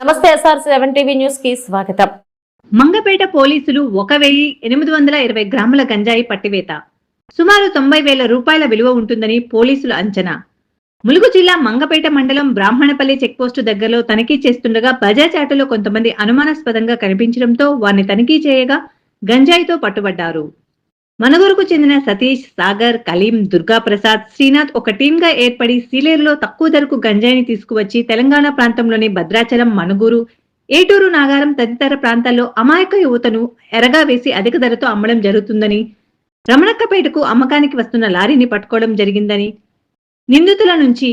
నమస్తే SR seven TV న్యూస్కి స్వాగతం. మంగపేట పోలీసులు ఒక వెయ్యి ఎనిమిది వందల ఇరవై గ్రాముల గంజాయి పట్టివేత. సుమారు తొంభై వేల రూపాయల విలువ ఉంటుందని పోలీసులు అంచనా. ములుగు జిల్లా మంగపేట మండలం బ్రాహ్మణపల్లి చెక్పోస్టు దగ్గరలో తనిఖీ చేస్తుండగా బజాజ్ ఆటోలో కొంతమంది అనుమానాస్పదంగా కనిపించడంతో వారిని తనిఖీ చేయగా గంజాయితో పట్టుబడ్డారు. మనగూరుకు చెందిన సతీష్ సాగర్ కలీం దుర్గా ప్రసాద్ శ్రీనాథ్ ఒక టీమ్గా ఏర్పడి సీలేరులో తక్కువ ధరకు గంజాయిని తీసుకువచ్చి తెలంగాణ ప్రాంతంలోని భద్రాచలం మనుగూరు ఏటూరు నాగారం తదితర ప్రాంతాల్లో అమాయక యువతను ఎరగా వేసి అధిక ధరతో అమ్మడం జరుగుతుందని రమణక్కపేటకు అమ్మకానికి వస్తున్న లారీని పట్టుకోవడం జరిగిందని నిందితుల నుంచి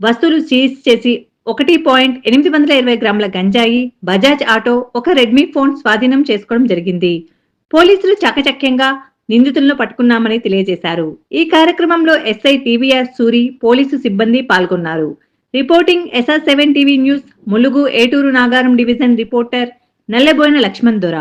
వస్తువులు సీజ్ చేసి ఒకటి పాయింట్ ఎనిమిది వందల ఇరవై గ్రాముల గంజాయి బజాజ్ ఆటో ఒక రెడ్మీ ఫోన్ స్వాధీనం చేసుకోవడం జరిగింది. పోలీసులు చకచక్యంగా నిందితులను పట్టుకున్నామని తెలియజేశారు. ఈ కార్యక్రమంలో ఎస్ఐ టీవీఆర్ సూరి పోలీసు సిబ్బంది పాల్గొన్నారు. Reporting SR seven TV news Mulugu Eturu Nagaram division reporter Nallaboina Laxman Dora.